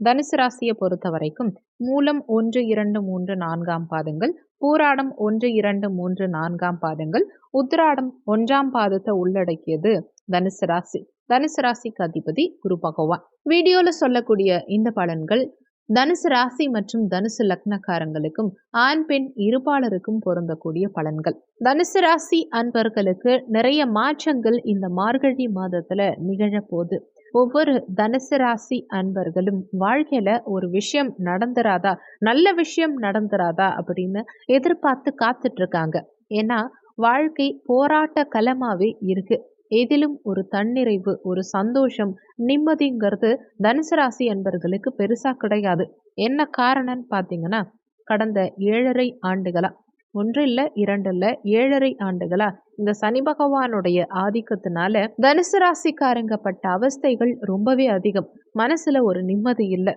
தனுசு ராசியை பொறுத்த வரைக்கும் மூலம் ஒன்று இரண்டு மூன்று நான்காம் பாதங்கள் பூராடம் ஒன்று இரண்டு மூன்று நான்காம் பாதங்கள் உத்திராடம் ஒன்றாம் பாதத்தை உள்ளடக்கியது தனுசு ராசி. தனுசு ராசிக்கு அதிபதி குரு பகவான். வீடியோல சொல்லக்கூடிய இந்த பலன்கள் தனுசு ராசி மற்றும் தனுசு லக்னக்காரங்களுக்கும் ஆண் பெண் இருபாலருக்கும் பொருந்தக்கூடிய பலன்கள். தனுசு ராசி அன்பர்களுக்கு நிறைய மாற்றங்கள் இந்த மார்கழி மாதத்துல நிகழ போகுது ஒவ்வொரு தனுசு ராசி அன்பர்களும் வாழ்க்கையில ஒரு விஷயம் நடந்துராதா? நல்ல விஷயம் நடந்துராதா? அப்படின்னு எதிர்பார்த்து காத்துட்டு இருக்காங்க ஏன்னா வாழ்க்கை போராட்ட களமாவே இருக்கு. எதிலும் ஒரு தன்னிறைவு ஒரு சந்தோஷம் நிம்மதிங்கிறது தனுசு ராசி அன்பர்களுக்கு பெருசா கிடையாது. என்ன காரணம்னு பார்த்தீங்கன்னா கடந்த ஏழரை ஆண்டுகளா? ஒன்று இல்லை இரண்டு இல்லை ஏழரை ஆண்டுகளா? இந்த சனி பகவானுடைய ஆதிக்கத்தினால தனுசு ராசிக்காரங்க பட்ட அவஸ்தைகள் ரொம்பவே அதிகம். மனசுல ஒரு நிம்மதி இல்லை.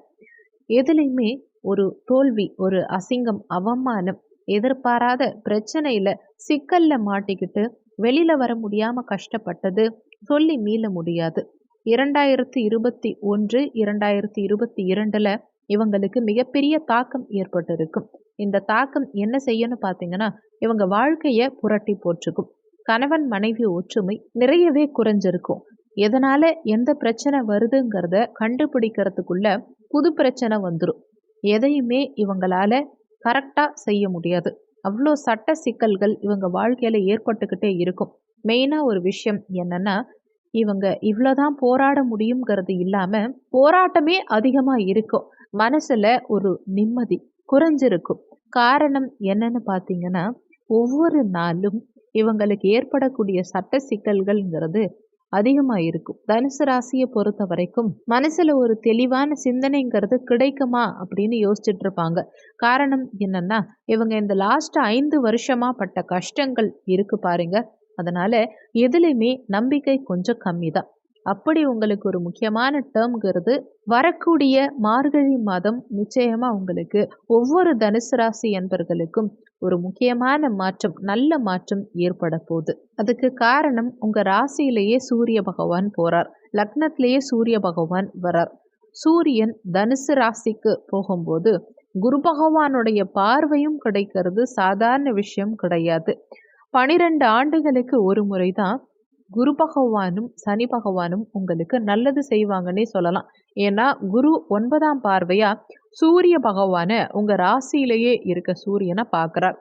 எதுலையுமே ஒரு தோல்வி ஒரு அசிங்கம் அவமானம் எதிர்பாராத பிரச்சனையில சிக்கல்ல மாட்டிக்கிட்டு வெளியில வர முடியாம கஷ்டப்பட்டது சொல்லி மீள முடியாது. இரண்டாயிரத்தி இருபத்தி ஒன்று இரண்டாயிரத்தி இருபத்தி இரண்டுல இவங்களுக்கு மிகப்பெரிய தாக்கம் ஏற்பட்டிருக்கும். இந்த தாக்கம் என்ன செய்யணும் பார்த்தீங்கன்னா இவங்க வாழ்க்கையை புரட்டி போற்றுக்கும் கணவன் மனைவி ஒற்றுமை நிறையவே குறைஞ்சிருக்கும். எதனால எந்த பிரச்சனை வருதுங்கிறத கண்டுபிடிக்கிறதுக்குள்ள புது பிரச்சனை வந்துடும் எதையுமே இவங்களால கரெக்டாக செய்ய முடியாது. அவ்வளோ சட்ட சிக்கல்கள் இவங்க வாழ்க்கையில் ஏற்பட்டுக்கிட்டே இருக்கும். மெயினாக ஒரு விஷயம் என்னன்னா இவங்க இவ்வளோதான் போராட முடியுங்கிறது இல்லாமல் போராட்டமே அதிகமாக இருக்கும். மனசில் ஒரு நிம்மதி குறைஞ்சிருக்கும். காரணம் என்னன்னு பார்த்தீங்கன்னா ஒவ்வொரு நாளும் இவங்களுக்கு ஏற்படக்கூடிய சட்ட சிக்கல்கள்ங்கிறது அதிகமாக இருக்கும் தனுசு ராசியை பொறுத்த வரைக்கும் மனசில் ஒரு தெளிவான சிந்தனைங்கிறது கிடைக்குமா அப்படின்னு யோசிச்சுட்டு இருப்பாங்க காரணம் என்னன்னா இவங்க இந்த லாஸ்ட் ஐந்து வருஷமாக பட்ட கஷ்டங்கள் இருக்கு பாருங்க. அதனால எதுலையுமே நம்பிக்கை கொஞ்சம் கம்மி தான் அப்படி உங்களுக்கு ஒரு முக்கியமான டேர்ம்ங்கிறது வரக்கூடிய மார்கழி மாதம் நிச்சயமாக உங்களுக்கு ஒவ்வொரு தனுசு ராசி என்பர்களுக்கும் ஒரு முக்கியமான மாற்றம் நல்ல மாற்றம் ஏற்பட போகுது. அதுக்கு காரணம் உங்கள் ராசியிலேயே சூரிய பகவான் போகிறார் லக்னத்திலேயே சூரிய பகவான் வரார். சூரியன் தனுசு ராசிக்கு போகும்போது குரு பகவானுடைய பார்வையும் கிடைக்கிறது. சாதாரண விஷயம் கிடையாது. பனிரெண்டு ஆண்டுகளுக்கு ஒரு முறை தான் குரு பகவானும் சனி பகவானும் உங்களுக்கு நல்லது செய்வாங்கன்னே சொல்லலாம். ஏன்னா குரு ஒன்பதாம் பார்வையா சூரிய பகவானை உங்க ராசியிலேயே இருக்க சூரியனை பார்க்குறார்.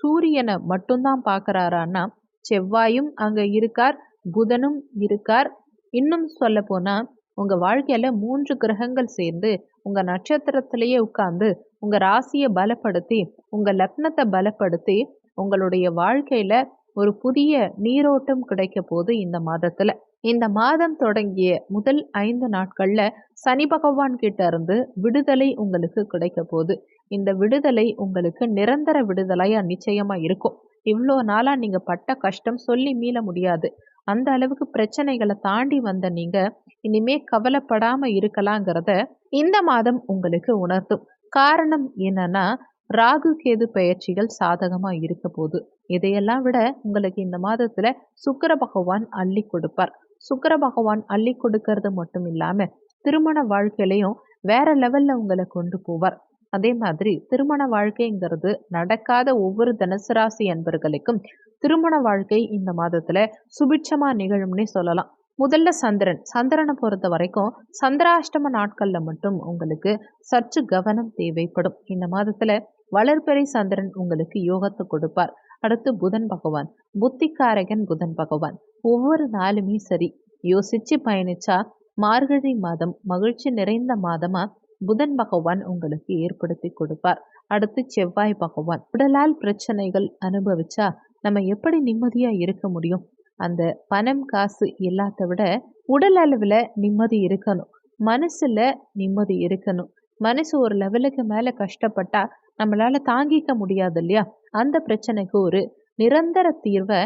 சூரியனை மட்டும்தான் பார்க்குறாரான்னா செவ்வாயும் அங்கே இருக்கார் புதனும் இருக்கார். இன்னும் சொல்ல போனா உங்க வாழ்க்கையில மூன்று கிரகங்கள் சேர்ந்து உங்க நட்சத்திரத்திலேயே உட்கார்ந்து உங்க ராசியை பலப்படுத்தி உங்க லக்னத்தை பலப்படுத்தி உங்களுடைய வாழ்க்கையில ஒரு புதிய நீரோட்டம் கிடைக்க போது இந்த மாதத்துல. இந்த மாதம் தொடங்கிய முதல் ஐந்து நாட்கள்ல சனி பகவான் கிட்ட இருந்து விடுதலை உங்களுக்கு கிடைக்க போகுது. இந்த விடுதலை உங்களுக்கு நிரந்தர விடுதலையா நிச்சயமா இருக்கும். இவ்வளோ நாளா நீங்க பட்ட கஷ்டம் சொல்லி மீள முடியாது. அந்த அளவுக்கு பிரச்சனைகளை தாண்டி வந்த நீங்க இனிமே கவலைப்படாம இருக்கலாங்கிறத இந்த மாதம் உங்களுக்கு உணர்த்தும். காரணம் என்னன்னா ராகு கேது பயிற்சிகள் சாதகமாக இருக்க போது இதையெல்லாம் விட உங்களுக்கு இந்த மாதத்தில் சுக்கர பகவான் அள்ளி கொடுப்பார். சுக்கர பகவான் அள்ளி கொடுக்கறது மட்டும் இல்லாமல் திருமண வாழ்க்கையிலையும் வேற லெவலில் உங்களை கொண்டு போவார். அதே மாதிரி திருமண வாழ்க்கைங்கிறது நடக்காத ஒவ்வொரு தனுசு அன்பர்களுக்கும் திருமண வாழ்க்கை இந்த மாதத்துல சுபிட்சமா நிகழும்னே சொல்லலாம். முதல்ல சந்திரன். சந்திரனை பொறுத்த வரைக்கும் சந்திராஷ்டம நாட்கள்ல மட்டும் உங்களுக்கு சற்று கவனம் தேவைப்படும். இந்த மாதத்துல வளர்பிறை சந்திரன் உங்களுக்கு யோகத்தை கொடுப்பார். அடுத்து புதன் பகவான். புத்திக்காரகன் புதன் பகவான். ஒவ்வொரு நாளுமே சரி. யோசிச்சு பயணிச்சா மார்கழி மாதம் மகிழ்ச்சி நிறைந்த மாதமா புதன் பகவான் உங்களுக்கு ஏற்படுத்தி கொடுப்பார். அடுத்து செவ்வாய் பகவான். உடலால் பிரச்சனைகள் அனுபவிச்சா நம்ம எப்படி நிம்மதியா இருக்க முடியும்? அந்த பணம் காசு எல்லாத்த விட உடல் அளவில் நிம்மதி இருக்கணும். மனசில் நிம்மதி இருக்கணும். மனசு ஒரு லெவலுக்கு மேலே கஷ்டப்பட்டா நம்மளால தாங்கிக்க முடியாது இல்லையா அந்த பிரச்சனைக்கு ஒரு நிரந்தர தீர்வை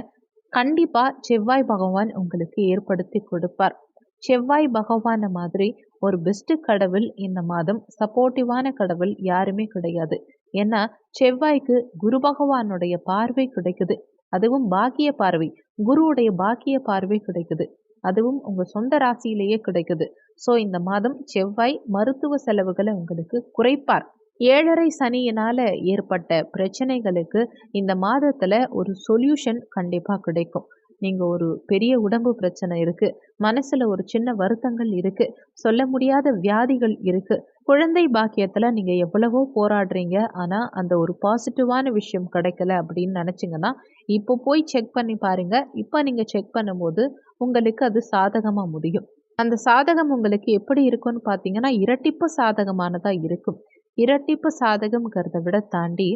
கண்டிப்பாக செவ்வாய் பகவான் உங்களுக்கு ஏற்படுத்தி கொடுப்பார். செவ்வாய் பகவான மாதிரி ஒரு பெஸ்ட் கடவுள் இந்த மாதம் சப்போர்ட்டிவான கடவுள் யாருமே கிடையாது. ஏன்னா செவ்வாய்க்கு குரு பகவானுடைய பார்வை கிடைக்குது. அதுவும் பாக்கிய பார்வை. குருவுடைய பாக்கிய பார்வை கிடைக்குது. அதுவும் உங்கள் சொந்த ராசியிலேயே கிடைக்குது. ஸோ இந்த மாதம் செவ்வாய் மருத்துவ செலவுகளை உங்களுக்கு குறைப்பார். ஏழரை சனியினால் ஏற்பட்ட பிரச்சனைகளுக்கு இந்த மாதத்தில் ஒரு சொல்யூஷன் கண்டிப்பாக கிடைக்கும். நீங்கள் ஒரு பெரிய உடம்பு பிரச்சனை இருக்குது மனசில் ஒரு சின்ன வருத்தங்கள் இருக்குது சொல்ல முடியாத வியாதிகள் இருக்குது குழந்தை பாக்கியத்தில் நீங்கள் எவ்வளவோ போராடுறீங்க ஆனால் அந்த ஒரு பாசிட்டிவான விஷயம் கிடைக்கல அப்படின்னு நினச்சிங்கன்னா இப்போ போய் செக் பண்ணி பாருங்கள் இப்போ நீங்கள் செக் பண்ணும்போது உங்களுக்கு அது சாதகமாக முடியும். அந்த சாதகம் உங்களுக்கு எப்படி இருக்கும்னு பார்த்தீங்கன்னா இரட்டிப்பு சாதகமானதாக இருக்கும். இரட்டிப்பு சாதகம்ங்கிறத விட தாண்டி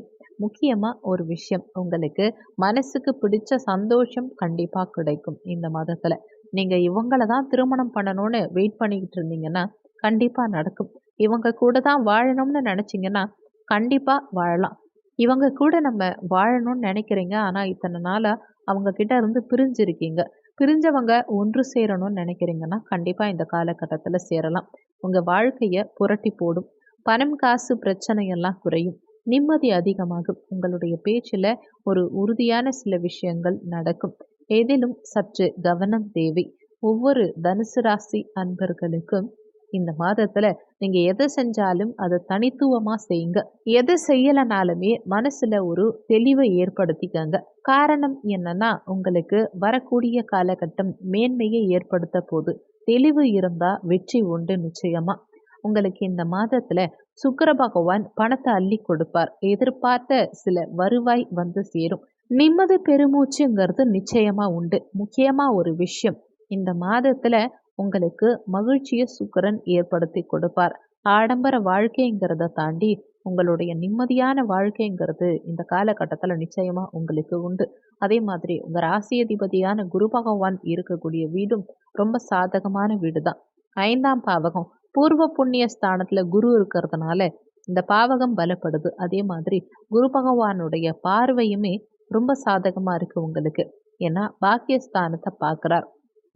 முக்கியமாக ஒரு விஷயம் உங்களுக்கு மனசுக்கு பிடிச்ச சந்தோஷம் கண்டிப்பாக கிடைக்கும் இந்த மாதத்தில். நீங்கள் இவங்கள தான் திருமணம் பண்ணணும்னு வெயிட் பண்ணிக்கிட்டு இருந்தீங்கன்னா கண்டிப்பாக நடக்கும். இவங்க கூட தான் வாழணும்னு நினச்சிங்கன்னா கண்டிப்பாக வாழலாம். இவங்க கூட நம்ம வாழணும்னு நினைக்கிறீங்க ஆனால் இத்தனை நாளாக அவங்க கிட்ட இருந்து பிரிஞ்சிருக்கீங்க. பிரிஞ்சவங்க ஒன்று சேரணும்னு நினைக்கிறீங்கன்னா கண்டிப்பாக இந்த காலகட்டத்தில் சேரலாம். உங்கள் வாழ்க்கையை புரட்டி போடும். பணம் காசு பிரச்சனையெல்லாம் குறையும். நிம்மதி அதிகமாகும். உங்களுடைய பேச்சில் ஒரு உறுதியான சில விஷயங்கள் நடக்கும். எதிலும் சற்று கவனம் தேவை. ஒவ்வொரு தனுசு ராசி அன்பர்களுக்கும் இந்த மாதத்துல நீங்க எதை செஞ்சாலும் அதை தனித்துவமா செய்யுங்க. எதை செய்யலனாலுமே மனசுல ஒரு தெளிவை ஏற்படுத்திக்கங்க. காரணம் என்னன்னா உங்களுக்கு வரக்கூடிய காலகட்டம் மேன்மையை ஏற்படுத்த போது தெளிவு இருந்தா வெற்றி உண்டு நிச்சயமா. உங்களுக்கு இந்த மாதத்துல சுக்கர பகவான் பணத்தை அள்ளி கொடுப்பார். எதிர்பார்த்த சில வருவாய் வந்து சேரும். நிம்மதி பெருமூச்சுங்கிறது நிச்சயமா உண்டு. முக்கியமா ஒரு விஷயம். இந்த மாதத்துல உங்களுக்கு மகிழ்ச்சியை சுக்கரன் ஏற்படுத்தி கொடுப்பார். ஆடம்பர வாழ்க்கைங்கிறத தாண்டி உங்களுடைய நிம்மதியான வாழ்க்கைங்கிறது இந்த காலகட்டத்தில் நிச்சயமாக உங்களுக்கு உண்டு. அதே மாதிரி உங்கள் ராசி அதிபதியான குரு பகவான் இருக்கக்கூடிய வீடும் ரொம்ப சாதகமான வீடு தான் ஐந்தாம் பாவகம் பூர்வ புண்ணிய ஸ்தானத்தில் குரு இருக்கிறதுனால இந்த பாவகம் பலப்படுது. அதே மாதிரி குரு பகவானுடைய பார்வையுமே ரொம்ப சாதகமாக இருக்குது உங்களுக்கு. ஏன்னா பாக்கியஸ்தானத்தை பார்க்குறார்.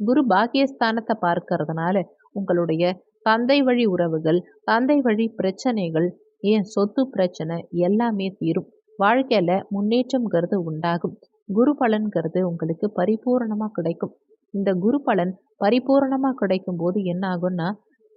குரு பாக்கியஸ்தானத்தை பார்க்கறதுனால உங்களுடைய தந்தை வழி உறவுகள் தந்தை வழி பிரச்சனைகள் ஏன் சொத்து பிரச்சனை எல்லாமே தீரும். வாழ்க்கையில் முன்னேற்றம்ங்கிறது உண்டாகும். குரு பலன்கிறது உங்களுக்கு பரிபூர்ணமாக கிடைக்கும். இந்த குரு பலன் பரிபூர்ணமாக கிடைக்கும் போது என்ன ஆகும்னா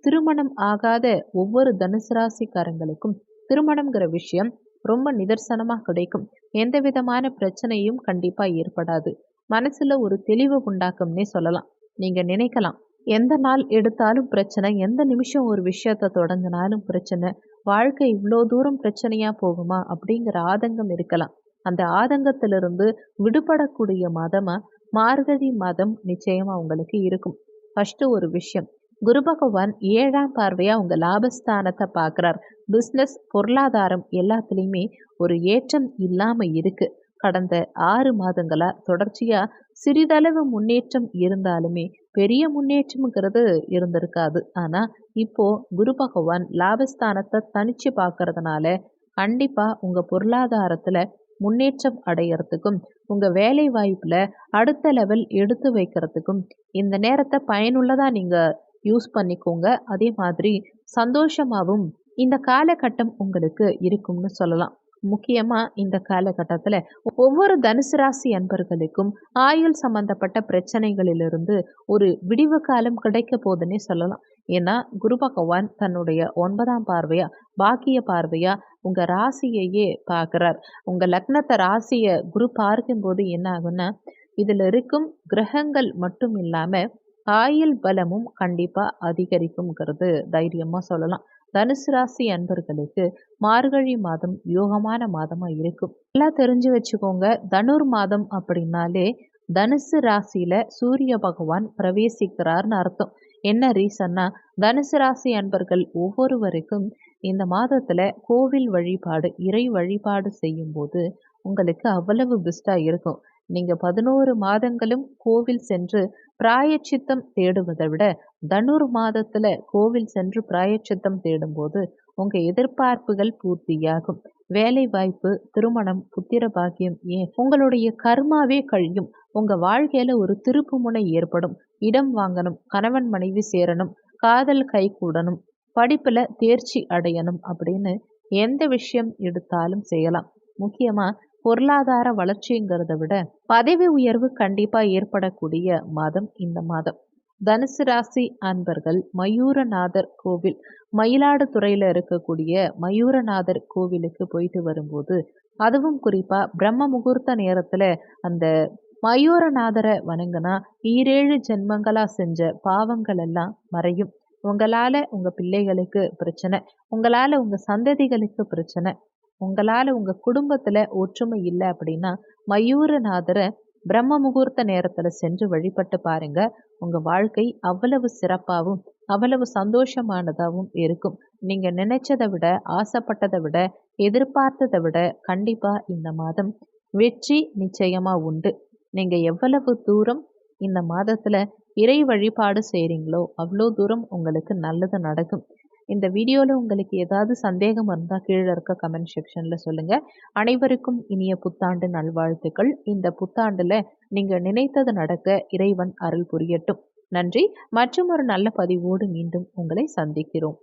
திருமணம் ஆகாத ஒவ்வொரு தனுசு ராசிக்காரங்களுக்கும் திருமணம்ங்கிற விஷயம் ரொம்ப நிதர்சனமாக கிடைக்கும். எந்த விதமான பிரச்சனையும் கண்டிப்பாக ஏற்படாது. மனசில் ஒரு தெளிவு உண்டாக்கும்னே சொல்லலாம். நீங்கள் நினைக்கலாம். எந்த நாள் எடுத்தாலும் பிரச்சனை எந்த நிமிஷம் ஒரு விஷயத்தை தொடங்கினாலும் பிரச்சனை வாழ்க்கை இவ்வளோ தூரம் பிரச்சனையாக போகுமா அப்படிங்கிற ஆதங்கம் இருக்கலாம். அந்த ஆதங்கத்திலிருந்து விடுபடக்கூடிய மதமாக மார்கழி மதம் நிச்சயமாக உங்களுக்கு இருக்கும். ஃபஸ்ட்டு ஒரு விஷயம் குரு பகவான் ஏழாம் பார்வையாக உங்கள் லாபஸ்தானத்தை பார்க்குறார். பிஸ்னஸ் பொருளாதாரம் எல்லாத்துலேயுமே ஒரு ஏற்றம் இல்லாமல் இருக்குது கடந்த ஆறு மாதங்களாக தொடர்ச்சியாக சிறிதளவு முன்னேற்றம் இருந்தாலுமே பெரிய முன்னேற்றம்ங்கிறது இருந்திருக்காது. ஆனால் இப்போ குரு பகவான் லாபஸ்தானத்தை தனிச்சு பார்க்கறதுனால கண்டிப்பாக உங்கள் பொருளாதாரத்தில் முன்னேற்றம் அடையிறதுக்கும் உங்கள் வேலை வாய்ப்பில் அடுத்த லெவல் எடுத்து வைக்கிறதுக்கும் இந்த நேரத்தை பயனுள்ளதாக நீங்கள் யூஸ் பண்ணிக்கோங்க. அதே மாதிரி சந்தோஷமாகவும் இந்த காலகட்டம் உங்களுக்கு இருக்கும்னு சொல்லலாம். முக்கியமாக இந்த காலகட்டத்தில் ஒவ்வொரு தனுசு ராசி அன்பர்களுக்கும் ஆயுள் சம்பந்தப்பட்ட பிரச்சனைகளிலிருந்து ஒரு விடிவு காலம் கிடைக்க போதுன்னே சொல்லலாம். ஏன்னா குரு பகவான் தன்னுடைய ஒன்பதாம் பார்வையா பாக்கிய பார்வையா உங்கள் ராசியையே பார்க்குறார். உங்கள் லக்னத்தை ராசியை குரு பார்க்கும்போது என்ன ஆகுன்னா இதில் இருக்கும் கிரகங்கள் மட்டும் இல்லாமல் ஆயுள் பலமும் கண்டிப்பாக அதிகரிக்கும்ங்கிறது தைரியமாக சொல்லலாம். தனுசு ராசி அன்பர்களுக்கு மார்கழி மாதம் யோகமான மாதமாக இருக்கும். எல்லாம் தெரிஞ்சு வச்சுக்கோங்க தனுர் மாதம் அப்படின்னாலே தனுசு ராசியில் சூரிய பகவான் பிரவேசிக்கிறார்னு அர்த்தம். என்ன ரீசன்னா தனுசு ராசி அன்பர்கள் ஒவ்வொருவருக்கும் இந்த மாதத்தில் கோவில் வழிபாடு இறை வழிபாடு செய்யும்போது உங்களுக்கு அவ்வளவு பெஸ்ட்டாக இருக்கும். நீங்கள் பதினோரு மாதங்களும் கோவில் சென்று பிராயச்சித்தம் தேடுவதை விட தனுர் மாதத்தில் கோவில் சென்று பிராயச்சித்தம் தேடும்போது உங்கள் எதிர்பார்ப்புகள் பூர்த்தியாகும். வேலை வாய்ப்பு திருமணம் புத்திர பாக்கியம் ஏன்? உங்களுடைய கர்மாவே கழியும். உங்கள் வாழ்க்கையில் ஒரு திருப்பு முனை ஏற்படும். இடம் வாங்கணும் கணவன் மனைவி சேரணும் காதல் கை கூடணும் படிப்பில் தேர்ச்சி அடையணும் அப்படின்னு எந்த விஷயம் எடுத்தாலும் செய்யலாம். முக்கியமாக பொருளாதார வளர்ச்சிங்கிறத விட பதவி உயர்வு கண்டிப்பாக ஏற்படக்கூடிய மாதம் இந்த மாதம். தனுசு ராசி அன்பர்கள் மயூரநாதர் கோவில் மயிலாடுதுறையில் இருக்கக்கூடிய மயூரநாதர் கோவிலுக்கு போயிட்டு வரும்போது அதுவும் குறிப்பாக பிரம்ம முகூர்த்த நேரத்தில் அந்த மயூரநாதரை வணங்கினா ஈரேழு ஜென்மங்களாக செஞ்ச பாவங்கள் எல்லாம் மறையும். உங்களால் உங்கள் பிள்ளைகளுக்கு பிரச்சனை உங்களால் உங்கள் சந்ததிகளுக்கு பிரச்சனை உங்களால் உங்கள் குடும்பத்தில் ஒற்றுமை இல்லை அப்படின்னா மயூரநாதரை பிரம்ம முகூர்த்த நேரத்தில் சென்று வழிபட்டு பாருங்கள் உங்கள் வாழ்க்கை அவ்வளவு சிறப்பாகவும் அவ்வளவு சந்தோஷமானதாகவும் இருக்கும். நீங்கள் நினைச்சதை விட ஆசைப்பட்டதை விட எதிர்பார்த்ததை விட கண்டிப்பாக இந்த மாதம் வெற்றி நிச்சயமாக உண்டு. நீங்கள் எவ்வளவு தூரம் இந்த மாதத்தில் இறை வழிபாடு செய்கிறீங்களோ அவ்வளோ தூரம் உங்களுக்கு நல்லது நடக்கும். இந்த வீடியோவில் உங்களுக்கு ஏதாவது சந்தேகம் இருந்தால் கீழே இருக்க கமெண்ட் செக்ஷனில் சொல்லுங்கள் அனைவருக்கும் இனிய புத்தாண்டு நல்வாழ்த்துக்கள். இந்த புத்தாண்டில் நீங்கள் நினைத்தது நடக்க இறைவன் அருள் புரியட்டும். நன்றி. மற்றும் ஒரு நல்ல பதிவோடு மீண்டும் உங்களை சந்திக்கிறோம்.